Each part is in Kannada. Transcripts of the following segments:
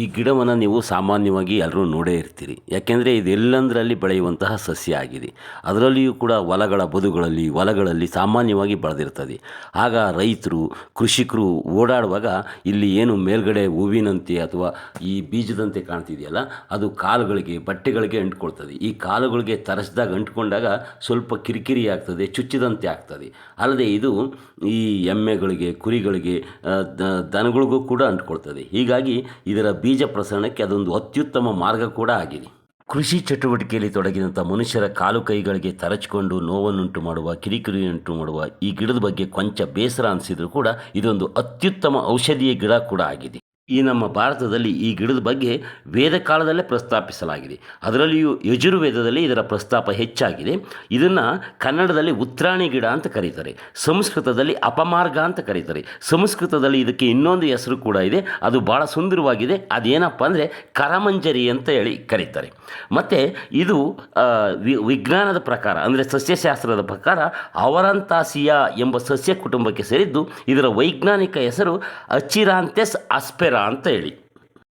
ಈ ಗಿಡವನ್ನು ನೀವು ಸಾಮಾನ್ಯವಾಗಿ ಎಲ್ಲರೂ ನೋಡೇ ಇರ್ತೀರಿ. ಯಾಕೆಂದರೆ ಇದೆಲ್ಲಂದರಲ್ಲಿ ಬೆಳೆಯುವಂತಹ ಸಸ್ಯ ಆಗಿದೆ. ಅದರಲ್ಲಿಯೂ ಕೂಡ ಹೊಲಗಳ ಬದುಗಳಲ್ಲಿ, ಹೊಲಗಳಲ್ಲಿ ಸಾಮಾನ್ಯವಾಗಿ ಬೆಳೆದಿರ್ತದೆ. ಆಗ ರೈತರು, ಕೃಷಿಕರು ಓಡಾಡುವಾಗ ಇಲ್ಲಿ ಏನು ಮೇಲ್ಗಡೆ ಹೂವಿನಂತೆ ಅಥವಾ ಈ ಬೀಜದಂತೆ ಕಾಣ್ತಿದೆಯಲ್ಲ, ಅದು ಕಾಲುಗಳಿಗೆ, ಬಟ್ಟೆಗಳಿಗೆ ಅಂಟ್ಕೊಳ್ತದೆ. ಈ ಕಾಲುಗಳಿಗೆ ತರಸ್ದಾಗ ಅಂಟ್ಕೊಂಡಾಗ ಸ್ವಲ್ಪ ಕಿರಿಕಿರಿ ಆಗ್ತದೆ, ಚುಚ್ಚಿದಂತೆ ಆಗ್ತದೆ. ಅಲ್ಲದೆ ಇದು ಈ ಎಮ್ಮೆಗಳಿಗೆ, ಕುರಿಗಳಿಗೆ ದನಗಳಿಗೂ ಕೂಡ ಅಂಟ್ಕೊಳ್ತದೆ. ಹೀಗಾಗಿ ಇದರ ಬೀಜ ಪ್ರಸರಣಕ್ಕೆ ಅದೊಂದು ಅತ್ಯುತ್ತಮ ಮಾರ್ಗ ಕೂಡ ಆಗಿದೆ. ಕೃಷಿ ಚಟುವಟಿಕೆಯಲ್ಲಿ ತೊಡಗಿದಂಥ ಮನುಷ್ಯರ ಕಾಲು ಕೈಗಳಿಗೆ ತರಚಿಕೊಂಡು ನೋವನ್ನುಂಟು ಮಾಡುವ ಕಿರಿಕಿರಿಯುಂಟು ಮಾಡುವ, ಈ ಗಿಡದ ಬಗ್ಗೆ ಕೊಂಚ ಬೇಸರ ಅನಿಸಿದರೂ ಕೂಡ ಇದೊಂದು ಅತ್ಯುತ್ತಮ ಔಷಧೀಯ ಗಿಡ ಕೂಡ ಆಗಿದೆ. ಈ ನಮ್ಮ ಭಾರತದಲ್ಲಿ ಈ ಗಿಡದ ಬಗ್ಗೆ ವೇದ ಕಾಲದಲ್ಲೇ ಪ್ರಸ್ತಾಪಿಸಲಾಗಿದೆ. ಅದರಲ್ಲಿಯೂ ಯಜುರ್ವೇದದಲ್ಲಿ ಇದರ ಪ್ರಸ್ತಾಪ ಹೆಚ್ಚಾಗಿದೆ. ಇದನ್ನು ಕನ್ನಡದಲ್ಲಿ ಉತ್ರಾಣಿ ಗಿಡ ಅಂತ ಕರೀತಾರೆ. ಸಂಸ್ಕೃತದಲ್ಲಿ ಅಪಮಾರ್ಗ ಅಂತ ಕರೀತಾರೆ. ಸಂಸ್ಕೃತದಲ್ಲಿ ಇದಕ್ಕೆ ಇನ್ನೊಂದು ಹೆಸರು ಕೂಡ ಇದೆ. ಅದು ಭಾಳ ಸುಂದರವಾಗಿದೆ. ಅದೇನಪ್ಪ ಅಂದರೆ ಕರಮಂಜರಿ ಅಂತ ಹೇಳಿ ಕರೀತಾರೆ. ಮತ್ತು ಇದು ವಿಜ್ಞಾನದ ಪ್ರಕಾರ ಅಂದರೆ ಸಸ್ಯಶಾಸ್ತ್ರದ ಪ್ರಕಾರ ಅವರಂತಾಸಿಯಾ ಎಂಬ ಸಸ್ಯ ಕುಟುಂಬಕ್ಕೆ ಸೇರಿದ್ದು ಇದರ ವೈಜ್ಞಾನಿಕ ಹೆಸರು ಅಚಿರಾಂತೆಸ್ ಆಸ್ಪೆರಾ ಅಂತ ಹೇಳಿ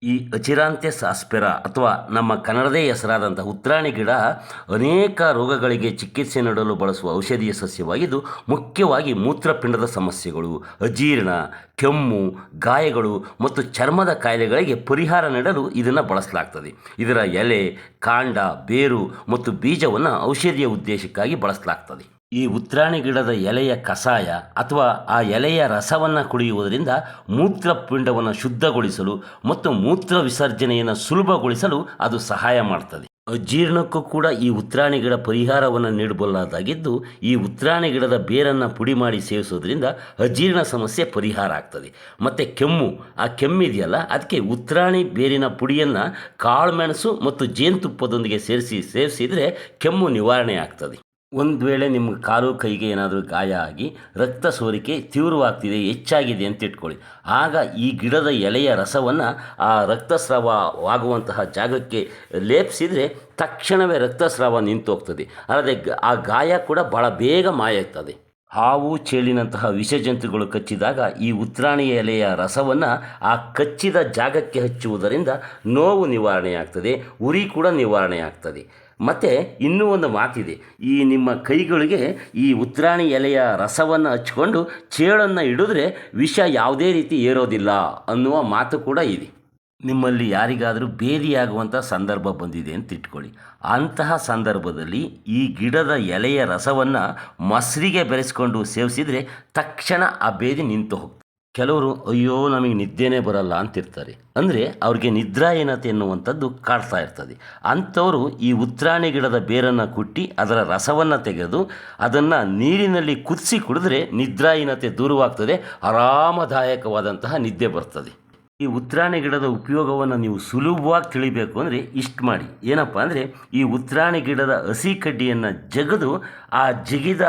ಈ ಅಚಿರಾಂತ್ಯ ಆಸ್ಪೆರಾ ಅಥವಾ ನಮ್ಮ ಕನ್ನಡದೇ ಹೆಸರಾದಂಥ ಉತ್ರಾಣಿ ಗಿಡ ಅನೇಕ ರೋಗಗಳಿಗೆ ಚಿಕಿತ್ಸೆ ನೀಡಲು ಬಳಸುವ ಔಷಧೀಯ ಸಸ್ಯವಾಗಿದ್ದು, ಮುಖ್ಯವಾಗಿ ಮೂತ್ರಪಿಂಡದ ಸಮಸ್ಯೆಗಳು, ಅಜೀರ್ಣ, ಕೆಮ್ಮು, ಗಾಯಗಳು ಮತ್ತು ಚರ್ಮದ ಕಾಯಿಲೆಗಳಿಗೆ ಪರಿಹಾರ ನೀಡಲು ಇದನ್ನು ಬಳಸಲಾಗ್ತದೆ. ಇದರ ಎಲೆ, ಕಾಂಡ, ಬೇರು ಮತ್ತು ಬೀಜವನ್ನು ಔಷಧೀಯ ಉದ್ದೇಶಕ್ಕಾಗಿ ಬಳಸಲಾಗ್ತದೆ. ಈ ಉತ್ರಾಣಿ ಗಿಡದ ಎಲೆಯ ಕಷಾಯ ಅಥವಾ ಆ ಎಲೆಯ ರಸವನ್ನು ಕುಡಿಯುವುದರಿಂದ ಮೂತ್ರಪಿಂಡವನ್ನು ಶುದ್ಧಗೊಳಿಸಲು ಮತ್ತು ಮೂತ್ರ ವಿಸರ್ಜನೆಯನ್ನು ಸುಲಭಗೊಳಿಸಲು ಅದು ಸಹಾಯ ಮಾಡ್ತದೆ. ಅಜೀರ್ಣಕ್ಕೂ ಕೂಡ ಈ ಉತ್ರಾಣಿ ಗಿಡ ಪರಿಹಾರವನ್ನು ನೀಡಬಲ್ಲದಾಗಿದ್ದು, ಈ ಉತ್ರಾಣಿ ಗಿಡದ ಬೇರನ್ನು ಪುಡಿ ಮಾಡಿ ಸೇವಿಸೋದ್ರಿಂದ ಅಜೀರ್ಣ ಸಮಸ್ಯೆ ಪರಿಹಾರ ಆಗ್ತದೆ. ಮತ್ತು ಕೆಮ್ಮು, ಆ ಕೆಮ್ಮಿದೆಯಲ್ಲ ಅದಕ್ಕೆ ಉತ್ರಾಣಿ ಬೇರಿನ ಪುಡಿಯನ್ನು ಕಾಳುಮೆಣಸು ಮತ್ತು ಜೇನುತುಪ್ಪದೊಂದಿಗೆ ಸೇರಿಸಿ ಸೇವಿಸಿದರೆ ಕೆಮ್ಮು ನಿವಾರಣೆ ಆಗ್ತದೆ. ಒಂದು ವೇಳೆ ನಿಮ್ಮ ಕಾಲು ಕೈಗೆ ಏನಾದರೂ ಗಾಯ ಆಗಿ ರಕ್ತ ಸೋರಿಕೆ ತೀವ್ರವಾಗ್ತಿದೆ, ಹೆಚ್ಚಾಗಿದೆ ಅಂತ ಇಟ್ಕೊಳ್ಳಿ. ಆಗ ಈ ಗಿಡದ ಎಲೆಯ ರಸವನ್ನು ಆ ರಕ್ತಸ್ರಾವವಾಗುವಂತಹ ಜಾಗಕ್ಕೆ ಲೇಪಿಸಿದರೆ ತಕ್ಷಣವೇ ರಕ್ತಸ್ರಾವ ನಿಂತು ಹೋಗ್ತದೆ ಅಲ್ಲದೆ ಆ ಗಾಯ ಕೂಡ ಭಾಳ ಬೇಗ ಮಾಯ ಆಗ್ತದೆ ಹಾವು ಚೇಳಿನಂತಹ ವಿಷಜಂತುಗಳು ಕಚ್ಚಿದಾಗ ಈ ಉತ್ರಾಣಿಯ ಎಲೆಯ ರಸವನ್ನು ಆ ಕಚ್ಚಿದ ಜಾಗಕ್ಕೆ ಹಚ್ಚುವುದರಿಂದ ನೋವು ನಿವಾರಣೆಯಾಗ್ತದೆ, ಉರಿ ಕೂಡ ನಿವಾರಣೆ ಆಗ್ತದೆ ಮತ್ತು ಇನ್ನೂ ಒಂದು ಮಾತಿದೆ. ಈ ನಿಮ್ಮ ಕೈಗಳಿಗೆ ಈ ಉತ್ರಾಣಿ ಎಲೆಯ ರಸವನ್ನು ಹಚ್ಕೊಂಡು ಚೇಳನ್ನು ಹಿಡಿದ್ರೆ ವಿಷ ಯಾವುದೇ ರೀತಿ ಏರೋದಿಲ್ಲ ಅನ್ನುವ ಮಾತು ಕೂಡ ಇದೆ. ನಿಮ್ಮಲ್ಲಿ ಯಾರಿಗಾದರೂ ಬೇದಿಯಾಗುವಂಥ ಸಂದರ್ಭ ಬಂದಿದೆ ಅಂತ ಇಟ್ಕೊಳ್ಳಿ. ಅಂತಹ ಸಂದರ್ಭದಲ್ಲಿ ಈ ಗಿಡದ ಎಲೆಯ ರಸವನ್ನು ಮೊಸರಿಗೆ ಬೆರೆಸ್ಕೊಂಡು ಸೇವಿಸಿದರೆ ತಕ್ಷಣ ಆ ಬೇದಿ ನಿಂತು ಹೋಗ್ತದೆ. ಕೆಲವರು, ಅಯ್ಯೋ, ನಮಗೆ ನಿದ್ದೆನೇ ಬರಲ್ಲ ಅಂತಿರ್ತಾರೆ. ಅಂದರೆ ಅವ್ರಿಗೆ ನಿದ್ರಾಹೀನತೆ ಎನ್ನುವಂಥದ್ದು ಕಾಡ್ತಾ ಇರ್ತದೆ. ಅಂಥವರು ಈ ಉತ್ರಾಣಿ ಗಿಡದ ಬೇರನ್ನು ಕುಟ್ಟಿ ಅದರ ರಸವನ್ನು ತೆಗೆದು ಅದನ್ನು ನೀರಿನಲ್ಲಿ ಕುದಿಸಿ ಕುಡಿದ್ರೆ ನಿದ್ರಾಹೀನತೆ ದೂರವಾಗ್ತದೆ. ಆರಾಮದಾಯಕವಾದಂತಹ ನಿದ್ದೆ ಬರ್ತದೆ. ಈ ಉತ್ರಾಣಿ ಗಿಡದ ಉಪಯೋಗವನ್ನು ನೀವು ಸುಲಭವಾಗಿ ತಿಳಿಬೇಕು ಅಂದರೆ ಇಷ್ಟು ಮಾಡಿ. ಏನಪ್ಪ ಅಂದರೆ ಈ ಉತ್ರಾಣಿ ಗಿಡದ ಹಸಿ ಕಡ್ಡಿಯನ್ನು ಜಗದು ಆ ಜಗಿದ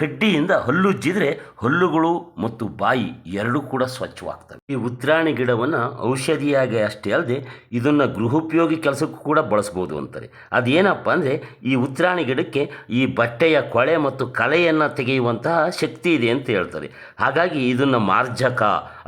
ಕಡ್ಡಿಯಿಂದ ಹಲ್ಲುಜ್ಜಿದ್ರೆ ಹಲ್ಲುಗಳು ಮತ್ತು ಬಾಯಿ ಎರಡೂ ಕೂಡ ಸ್ವಚ್ಛವಾಗ್ತವೆ. ಈ ಉತ್ರಾಣಿ ಗಿಡವನ್ನು ಔಷಧಿಯಾಗಿ ಅಷ್ಟೇ ಅಲ್ಲದೆ ಇದನ್ನು ಗೃಹೋಪಯೋಗಿ ಕೆಲಸಕ್ಕೂ ಕೂಡ ಬಳಸ್ಬೋದು ಅಂತಾರೆ. ಅದೇನಪ್ಪ ಅಂದರೆ ಈ ಉತ್ರಾಣಿ ಗಿಡಕ್ಕೆ ಈ ಬಟ್ಟೆಯ ಕೊಳೆ ಮತ್ತು ಕಲೆಯನ್ನು ತೆಗೆಯುವಂತಹ ಶಕ್ತಿ ಇದೆ ಅಂತ ಹೇಳ್ತಾರೆ. ಹಾಗಾಗಿ ಇದನ್ನು ಮಾರ್ಜಕ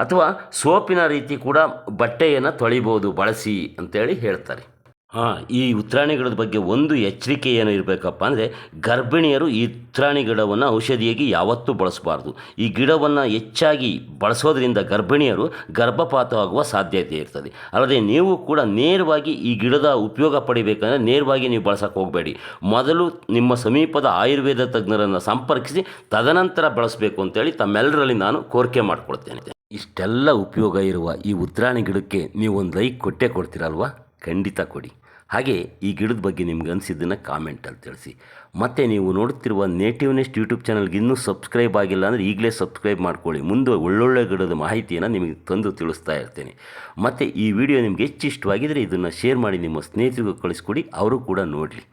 ಅಥವಾ ಸೋಪಿನ ರೀತಿ ಕೂಡ ಬಟ್ಟೆಯನ್ನು ತೊಳಿಬೋದು, ಬಳಸಿ ಅಂತೇಳಿ ಹೇಳ್ತಾರೆ. ಹಾಂ, ಈ ಉತ್ತರಾಣಿ ಗಿಡದ ಬಗ್ಗೆ ಒಂದು ಎಚ್ಚರಿಕೆ ಏನು ಇರಬೇಕಪ್ಪ ಅಂದರೆ ಗರ್ಭಿಣಿಯರು ಈ ಉತ್ತರಾಣಿ ಗಿಡವನ್ನು ಔಷಧಿಯಾಗಿ ಯಾವತ್ತೂ ಬಳಸಬಾರ್ದು. ಈ ಗಿಡವನ್ನು ಹೆಚ್ಚಾಗಿ ಬಳಸೋದ್ರಿಂದ ಗರ್ಭಿಣಿಯರು ಗರ್ಭಪಾತವಾಗುವ ಸಾಧ್ಯತೆ ಇರ್ತದೆ. ಅಲ್ಲದೆ ನೀವು ಕೂಡ ನೇರವಾಗಿ ಈ ಗಿಡದ ಉಪಯೋಗ ಪಡಿಬೇಕಂದ್ರೆ ನೇರವಾಗಿ ನೀವು ಬಳಸೋಕೆ ಹೋಗಬೇಡಿ. ಮೊದಲು ನಿಮ್ಮ ಸಮೀಪದ ಆಯುರ್ವೇದ ತಜ್ಞರನ್ನು ಸಂಪರ್ಕಿಸಿ, ತದನಂತರ ಬಳಸಬೇಕು ಅಂತೇಳಿ ತಮ್ಮೆಲ್ಲರಲ್ಲಿ ನಾನು ಕೋರಿಕೆ ಮಾಡಿಕೊಳ್ತೇನೆ. ಇಷ್ಟೆಲ್ಲ ಉಪಯೋಗ ಇರುವ ಈ ಉತ್ತರಾಣಿ ಗಿಡಕ್ಕೆ ನೀವು ಒಂದು ಲೈಕ್ ಕೊಟ್ಟೇ ಕೊಡ್ತೀರಲ್ವಾ? ಖಂಡಿತ ಕೊಡಿ. ಹಾಗೆ ಈ ಗಿಡದ ಬಗ್ಗೆ ನಿಮ್ಗೆ ಅನಿಸಿದ್ದನ್ನು ಕಾಮೆಂಟಲ್ಲಿ ತಿಳಿಸಿ. ಮತ್ತು ನೀವು ನೋಡುತ್ತಿರುವ ನೇಟಿವ್ ನೆಸ್ಟ್ ಯೂಟ್ಯೂಬ್ ಚಾನಲ್ಗೆ ಇನ್ನೂ ಸಬ್ಸ್ಕ್ರೈಬ್ ಆಗಿಲ್ಲ ಅಂದರೆ ಈಗಲೇ ಸಬ್ಸ್ಕ್ರೈಬ್ ಮಾಡ್ಕೊಳ್ಳಿ. ಮುಂದೆ ಒಳ್ಳೊಳ್ಳೆ ಗಿಡದ ಮಾಹಿತಿಯನ್ನು ನಿಮಗೆ ತಂದು ತಿಳಿಸ್ತಾ ಇರ್ತೇನೆ. ಮತ್ತು ಈ ವಿಡಿಯೋ ನಿಮ್ಗೆ ಹೆಚ್ಚು ಇಷ್ಟವಾಗಿದ್ದರೆ ಇದನ್ನು ಶೇರ್ ಮಾಡಿ, ನಿಮ್ಮ ಸ್ನೇಹಿತರಿಗೂ ಕಳಿಸ್ಕೊಡಿ. ಅವರು ಕೂಡ ನೋಡಲಿ.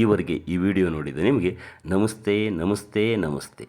ಈವರೆಗೆ ಈ ವಿಡಿಯೋ ನೋಡಿದ ನಿಮಗೆ ನಮಸ್ತೆ ನಮಸ್ತೆ ನಮಸ್ತೆ.